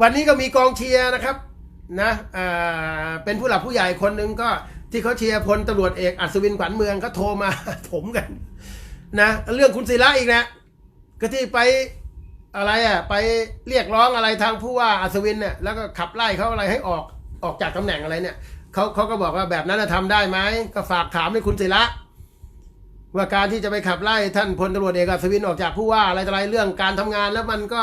วันนี้ก็มีกองเชียร์นะครับนะเป็นผู้หลักผู้ใหญ่คนหนึ่งก็ที่เขาเชียร์พลตำรวจเอกอัศวินขวัญเมืองเขาโทรมาผมกันนะเรื่องคุณศิระอีกนะก็ที่ไปอะไรอะไปเรียกร้องอะไรทางผู้ว่าอัศวินเนี่ยแล้วก็ขับไล่เขาอะไรให้ออกออกจากตำแหน่งอะไรเนี่ยเขาเขาก็บอกว่าแบบนั้นนะทำได้ไหมก็ฝากถามให้คุณศิระว่าการที่จะไปขับไล่ท่านพลตำรวจเอกอัศวินออกจากผู้ว่าอะไรอะไรเรื่องการทำงานแล้วมันก็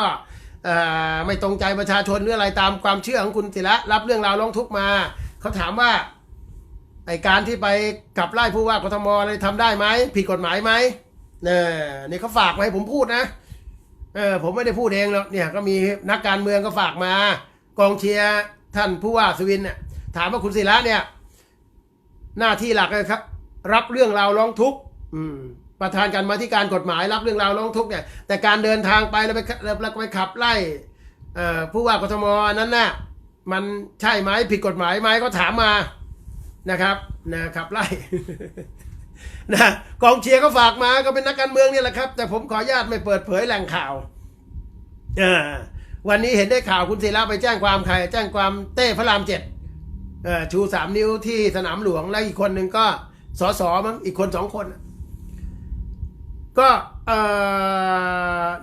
ไม่ตรงใจประชาชนหรืออะไรตามความเชื่อของคุณศิระรับเรื่องราวร้องทุกข์มาเขาถามว่าไอการที่ไปขับไล่ผู้ว่ากทมอะไรทำได้ไหมผิดกฎหมายไหมเนี่ยนี่เขาฝากมาให้ผมพูดนะเออผมไม่ได้พูดเองหรอกเนี่ยก็มีนักการเมืองก็ฝากมา กองเชียร์ท่านผู้ว่าอัศวินเนี่ยถามว่าคุณศิระเนี่ย หน้าที่หลักเลยครับ รับเรื่องราวร้องทุกข์อืม ประธานการมาที่การกฎหมายรับเรื่องราวร้องทุกข์เนี่ยแต่การเดินทางไปแล้วไปแล้วไปขับไล่ผู้ว่ากทมนั้นน่ะมันใช่ไหมผิดกฎหมายไหมก็ถามมานะครับนะขับไล่นะกองเชียร์ก็ฝากมาก็เป็นนักการเมืองนี่แหละครับ แต่ผมขออนุญาตไม่เปิดเผยแหล่งข่าววันนี้เห็นได้ข่าวคุณศิระไปแจ้งความใคร แจ้งความเต้พระรามเจ็ดชูสามนิ้วที่สนามหลวงแล้วอีกคนหนึ่งก็สอสอมั้งอีกคนสองคน ก็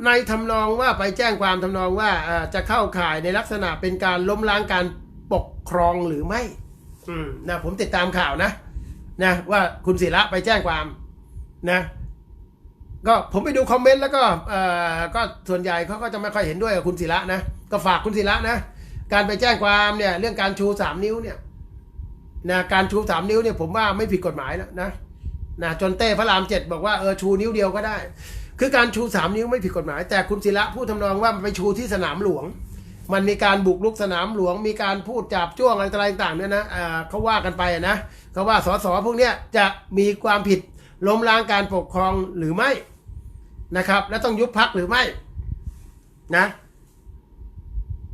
ในทำนองว่าไปแจ้งความทำนองว่าจะเข้าข่ายในลักษณะเป็นการล้มล้างการปกครองหรือไม่อืมนะผมติดตามข่าวนะนะว่าคุณศิระไปแจ้งความนะก็ผมไปดูคอมเมนต์แล้วก็เอ่อก็ส่วนใหญ่เขาก็จะไม่ค่อยเห็นด้วยกับคุณศิระนะก็ฝากคุณศิระนะการไปแจ้งความเนี่ยเรื่องการชูสามนิ้วเนี่ยนะการชูสามนิ้วเนี่ยผมว่าไม่ผิดกฎหมายแล้วนะ นะจนเต้พระรามเจ็ดบอกว่าเออชูนิ้วเดียวก็ได้ คือการชูสามนิ้วไม่ผิดกฎหมาย แต่คุณศิระพูดทำนองว่ามันไปชูที่สนามหลวง มันมีการบุกรุกสนามหลวง มีการพูดจับจ้วงอะไรต่างๆเนี่ยนะอ่าเขาว่ากันไปนะเขาว่าสสพวกเนี้ยจะมีความผิดล้มล้างการปกครองหรือไม่นะครับ และต้องยุบพักหรือไม่นะ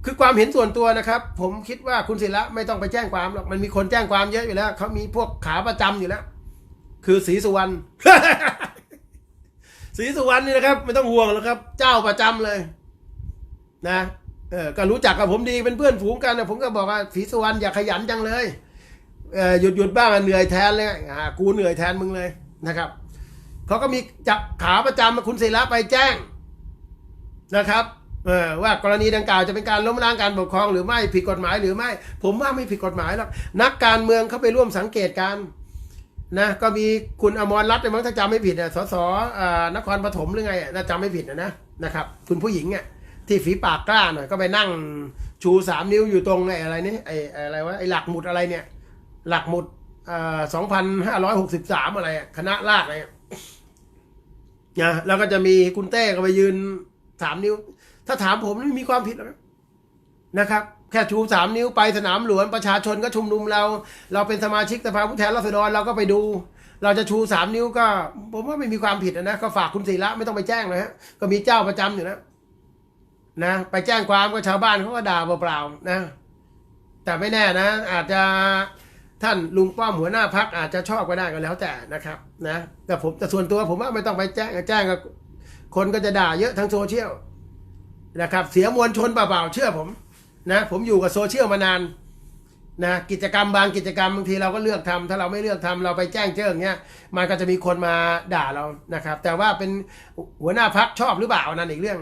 คือความเห็นส่วนตัวนะครับ ผมคิดว่าคุณศิระไม่ต้องไปแจ้งความหรอกมันมีคนแจ้งความเยอะอยู่แล้วเขามีพวกขาประจำอยู่แล้ว คือศรีสุวรรณศรีสุวรรณนี่นะครับ ไม่ต้องห่วงแล้วครับ เจ้าประจำเลย นะเออก็รู้จักกับผมดีเป็นเพื่อนฝูงกันนะผมก็บอกว่าศรีสุวรรณอย่าขยันจังเลยเออหยุดหยุดบ้างเหนื่อยแทนเลยอ่ากูเหนื่อยแทนมึงเลยนะครับเขาก็มีจับขาประจำมาคุณศิระไปแจ้งนะครับเออว่ากรณีดังกล่าวจะเป็นการล้มล้างการปกครองหรือไม่ผิดกฎหมายหรือไม่ ผมว่าไม่ผิดกฎหมายหรอกนักการเมืองเขาไปร่วมสังเกตการ นะก็มีคุณอมรรัตน์เนี่ยมั้งถ้าจำไม่ผิดอะสสอนครปฐมหรือไงน่าจำไม่ผิดนะนะนะครับ คุณผู้หญิงอะที่ฝีปากกล้าหน่อยก็ไปนั่งชูสามนิ้วอยู่ตรงไอ้อะไรนี่ไอ้อะไรวะไอ้หลักหมุดอะไรเนี่ย หลักหมุดสองพันห้าร้อยหกสิบสามอะไรคณะราษฎรอะไรอะนะแล้วก็จะมีคุณเต้ก็ไปยืนสามนิ้ว ถ้าถามผมไม่มีความผิดหรอนะครับ แค่ชูสามนิ้วไปสนามหลวงประชาชนก็ชุมนุมเรา เราเป็นสมาชิกสภาผู้แทนราษฎรเราก็ไปดู เราจะชูสามนิ้วก็ ผมว่าไม่มีความผิดนะก็ฝากคุณศิระไม่ต้องไปแจ้งเลยฮะก็มีเจ้าประจำอยู่แล้วนะ ไปแจ้งความก็ชาวบ้านเขาก็ด่าเปล่าๆนะ แต่ไม่แน่นะ อาจจะท่านลุงป้อมหัวหน้าพักอาจจะชอบก็ได้ก็แล้วแต่นะครับนะแต่ผมแต่ส่วนตัวผมว่าไม่ต้องไปแจ้งแจ้งกับคนก็จะด่าเยอะทางโซเชียลนะครับ เสียมวลชนเปล่าๆเชื่อผม นะผมอยู่กับโซเชียลมานานนะกิจกรรมบางกิจกรรมบางทีเราก็เลือกทำถ้าเราไม่เลือกทำเราไปแจ้งเจ้งเงี้ยมันก็จะมีคนมาด่าเรานะครับ แต่ว่าเป็นหัวหน้าพักชอบหรือเปล่านั่นอีกเรื่อง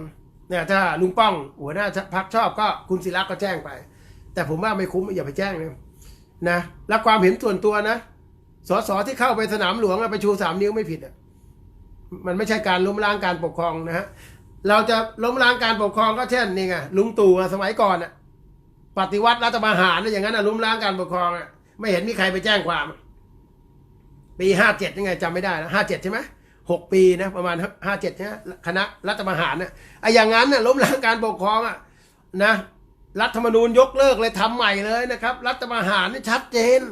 เนี่ยถ้าลุงป้องหัวหน้าพักชอบก็คุณศิระก็แจ้งไป แต่ผมว่าไม่คุ้มอย่าไปแจ้งเลยนะแล้วความเห็นส่วนตัวนะสสที่เข้าไปสนามหลวงไปชูสามนิ้วไม่ผิดอะมันไม่ใช่การล้มล้างการปกครองนะฮะเราจะล้มล้างการปกครองก็เช่นนี่ไงลุงตู่สมัยก่อนอะ ปฏิวัติรัฐประหารนะอย่างนั้นอะล้มล้างการปกครองอะไม่เห็นมีใครไปแจ้งความ ปีห้าเจ็ดยังไงจำไม่ได้นะห้าเจ็ดใช่ไหมหกปีนะประมาณห้าเจ็ดเนี่ยคณะรัฐประหารเนี่ยไอ้อย่างนั้นน่ะล้มล้างการปกครองอะนะรัฐธรรมนูญยกเลิกเลยทำใหม่เลยนะครับ รัฐประหารนี่ชัดเจน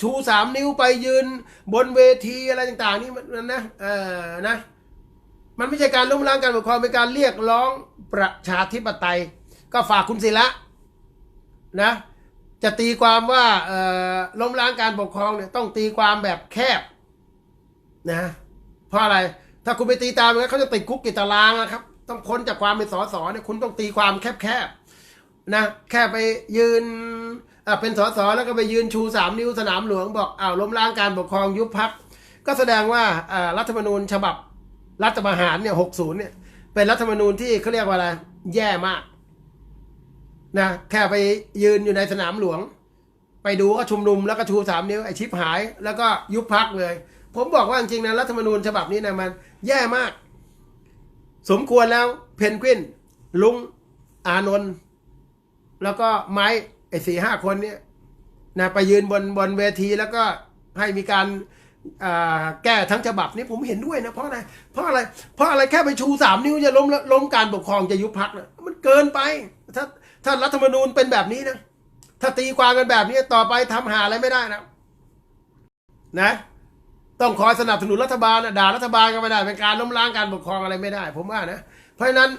ชูสามนิ้วไปยืนบนเวทีอะไรต่างๆ นี่มันนะเออนะมันไม่ใช่การล้มล้างการปกครองเป็นการเรียกร้องประชาธิปไตย ก็ฝากคุณศิระ นะจะตีความว่าล้มล้างการปกครองเนี่ยต้องตีความแบบแคบนะเพราะอะไรถ้าคุณไปตีตามงั้นเขาจะติดคุกกิตารางนะครับ ต้องพ้นจากความเป็นสสเนี่ยคุณต้องตีความแคบๆนะแค่ไปยืนอะเป็นสสแล้วก็ไปยืนชูสามนิ้วสนามหลวงบอกอ้าวล้มล้างการปกครองยุบพักก็แสดงว่าอ่ารัฐธรรมนูญฉบับรัฐประหารเนี่ยหกศูนย์เนี่ยเป็นรัฐธรรมนูญที่เขาเรียกว่าอะไรแย่มาก นะแค่ไปยืนอยู่ในสนามหลวง ไปดูก็ชุมนุมแล้วก็ชูสามนิ้วไอชิปหาย แล้วก็ยุบพักเลย ผมบอกว่าจริงๆนะรัฐธรรมนูญฉบับนี้นะมัน แย่มาก สมควรแล้วเพนกวิน ลุงอานนท์แล้วก็ไม้ไอสี่ห้าคนเนี่ยนะไปยืนบนบนเวทีแล้วก็ให้มีการแก้ทั้งฉบับนี้ผมเห็นด้วยนะเพราะอะไรเพราะอะไรเพราะอะไรแค่ไปชูสามนิ้วจะล้มล้มการปกครองจะยุบพักนะมันเกินไปถ้า ถ้ารัฐธรรมนูญเป็นแบบนี้นะ ถ้าตีความกันแบบนี้ต่อไปทำหาอะไรไม่ได้นะ นะ ต้องคอยสนับสนุนรัฐบาลนะด่ารัฐบาลก็ไม่ได้ เป็นการล้มล้างการปกครองอะไรไม่ได้ ผมว่านะ เพราะฉะนั้น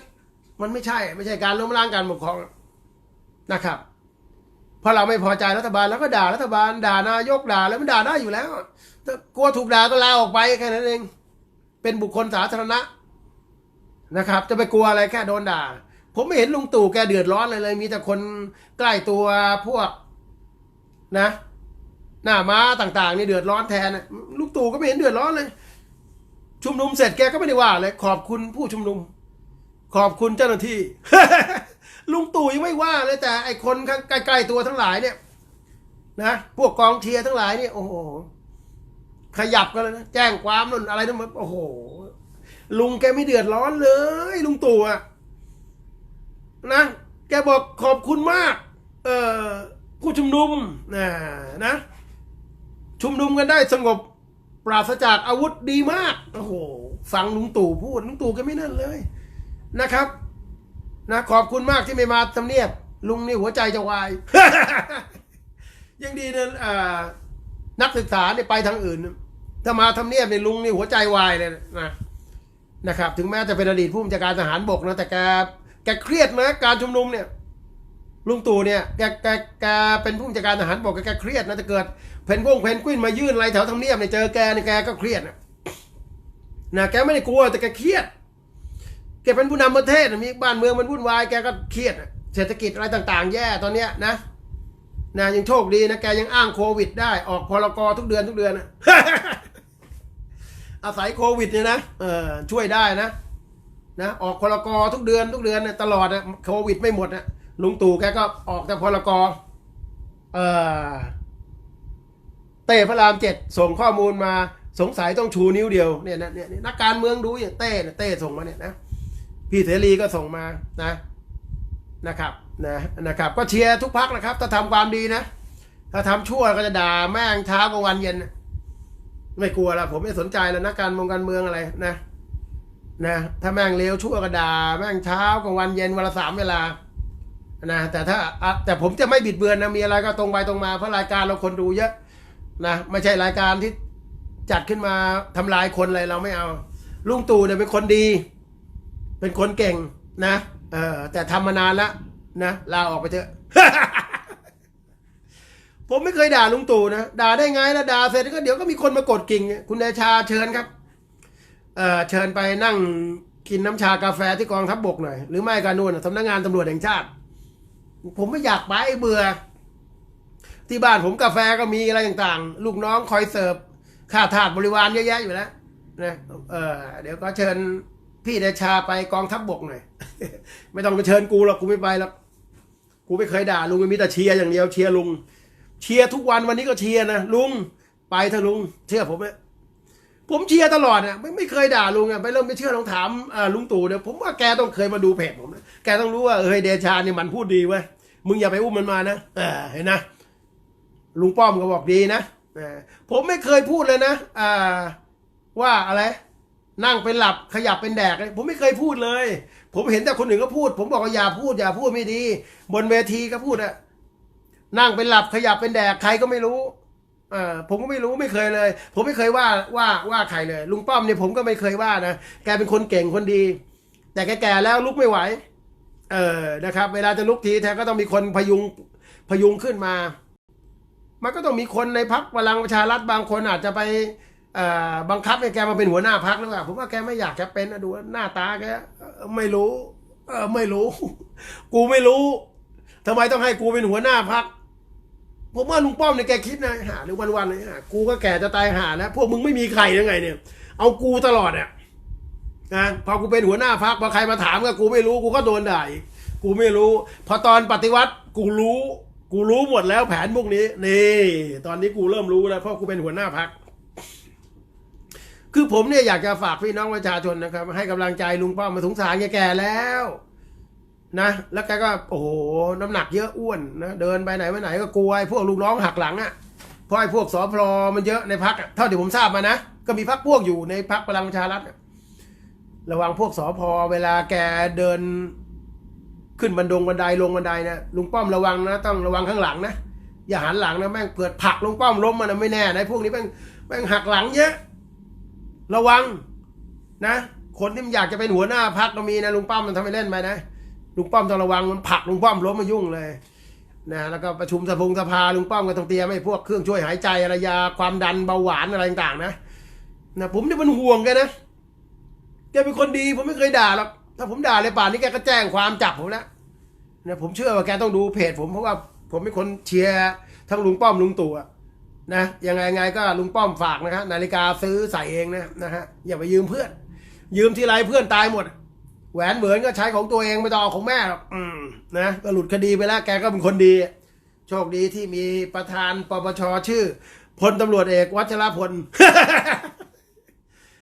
มันไม่ใช่ไม่ใช่การล้มล้างการปกครองนะครับพราะเราไม่พอใจรัฐบาลแล้วก็ด่ารัฐบาลด่านายกด่าแล้วมันด่าได้อยู่แล้วกลัวถูกด่าก็ลาออกไปแค่นั้นเอง เป็นบุคคลสาธารณะนะครับ จะไปกลัวอะไรแค่โดนด่า ผมไม่เห็นลุงตู่แกเดือดร้อนเลยเลย มีแต่คนใกล้ตัวพวก นะ หน้าม้าต่าง ๆ นี่เดือดร้อนแทนนะลุงตู่ก็ไม่เห็นเดือดร้อนเลย ชุมนุมเสร็จแกก็ไม่ได้ว่าเลยขอบคุณผู้ชุมนุม ขอบคุณเจ้าหน้าที่ ลุงตู่ยังไม่ว่าเลยแต่ไอคนใกล้ๆตัวทั้งหลายเนี่ยนะพวกกองเชียร์ทั้งหลายเนี่ยโอ้โหขยับกันเลยนะแจ้งความนั่นอะไรนั่นมันโอ้โห ลุงแกไม่เดือดร้อนเลย ลุงตู่อะ นะ แกบอกขอบคุณมาก เอ่อผู้ชุมนุมนะนะ ชุมนุมกันได้สงบ ปราศจากอาวุธดีมาก โอ้โหฟังลุงตู่พูดลุงตู่แกไม่นั่นเลยนะครับนะขอบคุณมากที่ไม่มาทำเนียบ ลุงนี่หัวใจจะวาย ยังดีนะอ่านักศึกษาเนี่ยไปทางอื่น ถ้ามาทำเนียบเนี่ยลุงนี่หัวใจวายเลยนะนะครับ ถึงแม้จะเป็นอดีตผู้บัญชาการทหารบกนะแต่แก แกเครียดนะการชุมนุมเนี่ยลุงตู่เนี่ยแกแกแกเป็นผู้บัญชาการทหารบกแกแกเครียดนะจะเกิดเพนกวงเพนกวินมายื่นอะไรแถวทำเนียบเนี่ยเจอแกเนี่ยแกก็เครียดนะนะแกไม่ได้กลัวแต่แกเครียดแกเป็นผู้นำประเทศมีบ้านเมืองมันวุ่นวายแกก็เครียดเศรษฐกิจอะไรต่าง ๆ แย่ตอนเนี้ยนะนะยังโชคดีนะแกยังอ้างโควิด ได้ออกพรกทุกเดือนทุกเดือนนะอาศัยโควิดเนี่ยนะเออช่วยได้นะ นะออกพรกทุกเดือนทุกเดือนนะตลอดนะโควิดไม่หมดนะลุงตู่แกก็ออกแต่พรกเออเต้พระรามเจ็ดส่งข้อมูลมาสงสัยต้องชูนิ้วเดียวเนี่ยนะเนี่ยนักการเมืองดูอย่างเต้เต้ส่งมาเนี่ยนะพี่เสรีก็ส่งมานะนะครับนะนะครับ ก็เชียร์ทุกพักนะครับ ถ้าทำความดีนะ ถ้าทำชั่วก็จะด่าแม่งเช้ากลางวันเย็น ไม่กลัวละผมไม่สนใจแล้วนักการเมืองการเมืองอะไรนะ นะถ้าแม่งเลวชั่วก็ด่าแม่งเช้ากลางวันเย็นวันละสามเวลานะแต่ถ้าแต่ผมจะไม่บิดเบือนนะมีอะไรก็ตรงไปตรงมาเพราะรายการเราคนดูเยอะนะไม่ใช่รายการที่จัดขึ้นมาทำลายคนอะไรเราไม่เอา ลุงตู่เนี่ยเป็นคนดี เป็นคนเก่งนะเออแต่ทำมานานแล้วนะลาออกไปเถอะผมไม่เคยด่าลุงตู่นะด่าได้ไงแล้วด่าเสร็จก็เดี๋ยวก็มีคนมากดกิ่ง คุณเดชาเชิญครับ เอ่อเชิญไปนั่งกินน้ำชากาแฟที่กองทัพบบกหน่อย หรือไม่ก็นู่นสำนักงานตำรวจแห่งชาติ ผมไม่อยากไปเบื่อ ที่บ้านผมกาแฟก็มีอะไรต่างๆ ลูกน้องคอยเสิร์ฟค่าทาสบริวารเยอะแยะอยู่แล้วนะเออเดี๋ยวก็เชิญพี่เดชาไปกองทัพบบกหน่อย ไม่ต้องไปเชิญกูหรอกกูไม่ไปหรอกกูไม่เคยด่าลุงมีแต่เชียร์อย่างเดียวเชียร์ลุง เชียร์ทุกวันวันนี้ก็เชียร์นะลุงไปเถอะลุงเชื่อผมไหม ผมเชียร์ตลอดอะไม่ไม่เคยด่าลุงอะไปเริ่มไม่เชื่อลองถามลุงตู่เนี่ยผมว่าแกต้องเคยมาดูเพจผมนะแกต้องรู้ว่าเออเดชาเนี่ยมันพูดดีเว้ยมึงอย่าไปอุ้มมันมานะเออเห็นนะลุงป้อมก็บอกดีนะอผมไม่เคยพูดเลยนะอว่าอะไร นั่งเป็นหลับขยับเป็นแดกเลยผมไม่เคยพูดเลย ผมเห็นแต่คนอื่นก็พูด ผมบอกว่าอย่าพูดอย่าพูดไม่ดี บนเวทีก็พูดอะนั่งเป็นหลับขยับเป็นแดกใครก็ไม่รู้ เออผมก็ไม่รู้ไม่เคยเลย ผมไม่เคยว่าว่าว่าใครเลย ลุงป้อมเนี่ยผมก็ไม่เคยว่านะแกเป็นคนเก่งคนดี แต่แกแก่แล้วลุกไม่ไหว เออนะครับ เวลาจะลุกทีแท้ก็ต้องมีคนพยุงพยุงขึ้นมา มันก็ต้องมีคนในพักพลังประชารัฐบางคนอาจจะไปบังคับให้แกมาเป็นหัวหน้าพักหรือเปล่าผมว่าแกไม่อยากจะเป็นนะดูหน้าตาแกไม่รู้ เออไม่รู้ กูไม่รู้ทำไมต้องให้กูเป็นหัวหน้าพัก ผมว่าลุงป้อมเนี่ยแกคิดนะหาหรือวันๆเลยหากูก็แก่จะตายหาแล้วพวกมึงไม่มีใครยังไงเนี่ย เอากูตลอดอะนะพอกูเป็นหัวหน้าพักพอใครมาถามก็กูไม่รู้กูก็โดนด่าอีกกูไม่รู้ พอตอนปฏิวัติกูรู้ กูรู้หมดแล้วแผนพวกนี้นี่ตอนนี้กูเริ่มรู้แล้วเพราะกูเป็นหัวหน้าพักคือผมเนี่ยอยากจะฝากพี่น้องประชาชนนะครับ ให้กำลังใจลุงป้อมมาสงสารแกแก่แล้ว นะ แล้วแกก็โอ้โหน้ำหนักเยอะอ้วนนะเดินไปไหนไปไหนก็กลัวไอ้พวกลูกน้องหักหลังอะ่ะเพราะไอ้พวกสอพลมันเยอะในพักเท่าที่ผมทราบมานะก็มีพักพวกอยู่ในพักพลังประชารัฐระวังพวกสอพอเวลาแกเดินขึ้นบันดงบันไดลงบันไดนะลุงป้อมระวังนะต้องระวังข้างหลังนะอย่าหันหลังนะแม่งเกิดผักลุงป้อมล้มมันไม่แน่นะพวกนี้แม่งแม่งหักหลังเยอะ ระวังนะ คนที่มันอยากจะเป็นหัวหน้าพักก็มีนะลุงป้อมมันทำให้เล่นไปนะ ลุงป้อมต้องระวังมันผลักลุงป้อมล้มมายุ่งเลยนะแล้วก็ประชุมสภงสภาลุงป้อมก็ต้องเตรียมให้พวกเครื่องช่วยหายใจอะไรยาความดันเบาหวานอะไรต่างๆนะนะผมจะเป็นห่วงแกนะแกเป็นคนดี ผมไม่เคยด่าหรอกถ้าผมด่าเลยป่านนี้แกก็แจ้งความจับผมแล้วนะผมเชื่อว่าแกต้องดูเพจผมเพราะว่าผมเป็นคนเชียร์ทั้งลุงป้อมลุงตู่นะยังไงไงก็ลุงป้อมฝากนะครับนาฬิกาซื้อใส่เองนะนะฮะอย่าไปยืมเพื่อน ยืมทีไรเพื่อนตายหมด แหวนเหมือนก็ใช้ของตัวเองไม่ต้องเอาของแม่หรอกนะก็หลุดคดีไปแล้วแกก็เป็นคนดี โชคดีที่มีประธานปปชชื่อพลตำรวจเอกวัชรพล